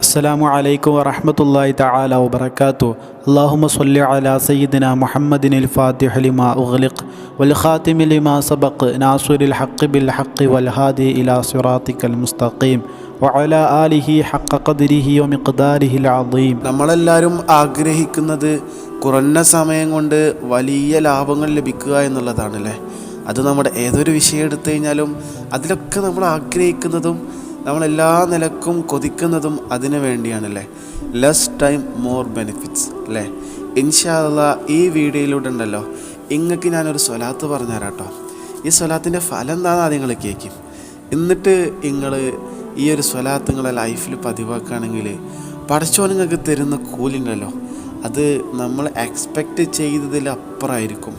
السلام عليكم ورحمة الله تعالى وبركاته اللهم صل على سيدنا محمد الفاتح لما أغلق والخاتم لما سبق ناصر الحق بالحق والهادي إلى صراطك المستقيم وعلى آله حق قدره ومقداره العظيم നമ്മളെല്ലാവരും ആഗ്രഹിക്കുന്നത് കുറഞ്ഞ സമയം കൊണ്ട് വലിയ ലാഭങ്ങൾ ലഭിക്കുക എന്നുള്ളതാണല്ലേ അത് നമ്മുടെ ഏതൊരു വിഷയം എടുത്തു കഴിഞ്ഞാലും അതിലൊക്കെ നമ്മൾ ആഗ്രഹിക്കുന്നതും നമ്മളെല്ലാ നിലക്കും കൊതിക്കുന്നതും അതിനു വേണ്ടിയാണല്ലേ. ലെസ് ടൈം മോർ ബെനിഫിറ്റ്സ് അല്ലേ? ഇൻഷാല്ല ഈ വീഡിയോയിലൂടെ ഉണ്ടല്ലോ. ഇങ്ങക്ക് ഞാനൊരു സ്വലാത്ത് പറഞ്ഞുതരാം കേട്ടോ ഈ സ്വലാത്തിന്റെ ഫലം എന്താണെന്ന് ആദ്യം നിങ്ങൾ കേൾക്കും എന്നിട്ട് നിങ്ങൾ ഈ ഒരു സ്വലാത്ത് നിങ്ങളെ ലൈഫിൽ പതിവാക്കുകയാണെങ്കിൽ പഠിച്ചോ നിങ്ങൾക്ക് തരുന്ന കൂലിണ്ടല്ലോ അത് നമ്മൾ എക്സ്പെക്റ്റ് ചെയ്തതിലപ്പുറമായിരിക്കും.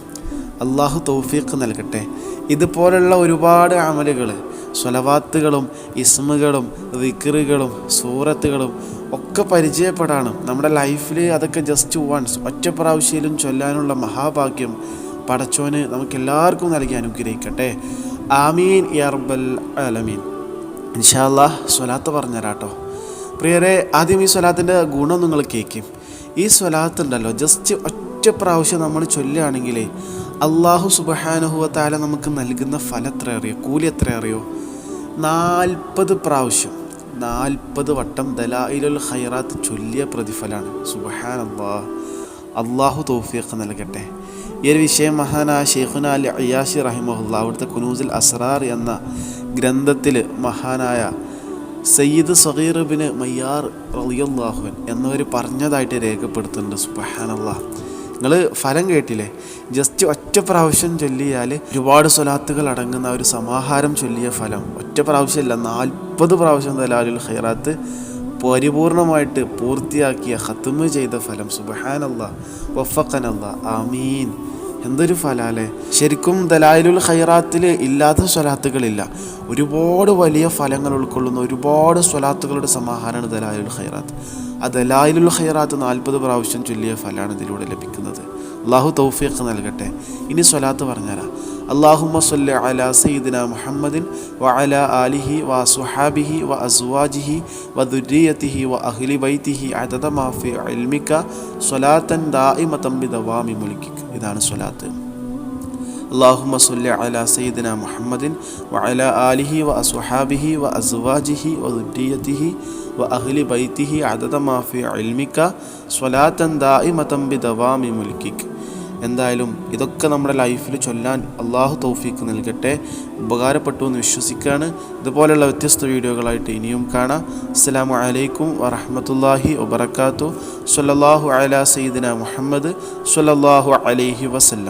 അള്ളാഹു തൗഫീഖ് നൽകട്ടെ. ഇതുപോലുള്ള ഒരുപാട് അമലുകൾ സ്വലവാത്തുകളും ഇസ്മുകളും വിക്റുകളും സൂറത്തുകളും ഒക്കെ പരിചയപ്പെടാനും നമ്മുടെ ലൈഫിൽ അതൊക്കെ ജസ്റ്റ് വൺസ് ഒറ്റ പ്രാവശ്യയിലും ചൊല്ലാനുള്ള മഹാഭാഗ്യം പടച്ചോന് നമുക്ക് എല്ലാവർക്കും നൽകി അനുഗ്രഹിക്കട്ടെ. ആമീൻ യർബൽ അലമീൻ ഇൻഷാല്ലാ സ്വലാത്ത് പറഞ്ഞുതരാട്ടോ. പ്രിയരെ ആദ്യം ഈ സ്വലാത്തിന്റെ ഗുണം നിങ്ങൾ കേൾക്കും ഈ സ്വലാത്ത് ഉണ്ടല്ലോ ജസ്റ്റ് ഒറ്റ പ്രാവശ്യം നമ്മൾ ചൊല്ലുകയാണെങ്കിൽ അള്ളാഹു സുബഹാനുഹുവത്താല നമുക്ക് നൽകുന്ന ഫലം എത്ര അറിയോ? കൂലി എത്ര അറിയോ? നാൽപ്പത് പ്രാവശ്യം. നാൽപ്പത് വട്ടം ദലായിലുൽ ഹൈറാത്ത് ചൊല്ലിയ പ്രതിഫലമാണ്. സുബഹാൻ അള്ളാഹ് അള്ളാഹു തോഫിയൊക്കെ നൽകട്ടെ. ഈ ഒരു വിഷയം മഹാനായ ഷെയ്ഖുന അലി അയ്യാഷി റഹിമഹുല്ല അവിടുത്തെ കുനൂസിൽ അസ്രാർ എന്ന ഗ്രന്ഥത്തിൽ മഹാനായ സയ്യിദ് സഗീർ ബിൻ മയ്യാർ റളിയല്ലാഹുൻ എന്നവർ പറഞ്ഞതായിട്ട് രേഖപ്പെടുത്തുന്നുണ്ട് സുബഹാനുള്ള നിങ്ങൾ ഫലം കേട്ടില്ലേ? ജസ്റ്റ് ഒറ്റ പ്രാവശ്യം ചൊല്ലിയാൽ ഒരുപാട് സ്വലാത്തുകൾ അടങ്ങുന്ന ഒരു സമാഹാരം ചൊല്ലിയ ഫലം. ഒറ്റ പ്രാവശ്യമല്ല നാൽപ്പത് പ്രാവശ്യം ദലാലുൽ ഖൈറാത്ത് പരിപൂർണമായിട്ട് പൂർത്തിയാക്കിയ ഹത്തുമ് ചെയ്ത ഫലം സുബഹാനുള്ള വഫക്കനുള്ള ആമീൻ. എന്തൊരു ഫലാലേ? ശരിക്കും ദലായിലുൽ ഖൈറാത്തിൽ ഇല്ലാത്ത സ്വലാത്തുകളില്ല. ഒരുപാട് വലിയ ഫലങ്ങൾ ഉൾക്കൊള്ളുന്ന ഒരുപാട് സ്വലാത്തുകളുടെ സമാഹാരമാണ് ദലായിലുൽ ഖൈറാത്ത്. ആ ദലായിലുൽ ഖൈറാത്ത് നാൽപ്പത് പ്രാവശ്യം ചൊല്ലിയ ഫലമാണ് ഇതിലൂടെ ലഭിക്കുന്നത്. അള്ളാഹു തൗഫീഖ് നൽകട്ടെ. ഇനി സ്വലാത്ത് പറഞ്ഞുതരാം اللهم صل على سيدنا محمد وعلى آله وصحابه وأزواجه وذريته وأهل بيته عدد ما في علمك صلاة دائمة بدوام ملكك. إذا صلاة اللهم صل على سيدنا محمد وعلى آله وأصحابه وأزواجه وذريته وأهل بيته عدد ما في علمك صلاة دائمة بدوام ملكك. എന്തായാലും ഇതൊക്കെ നമ്മുടെ ലൈഫിൽ ചൊല്ലാൻ അള്ളാഹു തൗഫീക്ക് നൽകട്ടെ. ഉപകാരപ്പെട്ടു എന്ന് വിശ്വസിക്കുകയാണ്. ഇതുപോലെയുള്ള വ്യത്യസ്ത വീഡിയോകളായിട്ട് ഇനിയും കാണാം. അസ്സലാമു അലൈക്കും വറഹമത്തല്ലാഹി വബർക്കാത്തു സല്ലാഹു അല സയ്യിദിന മുഹമ്മദ് സല്ലാഹു അലൈഹി വസല്ലം.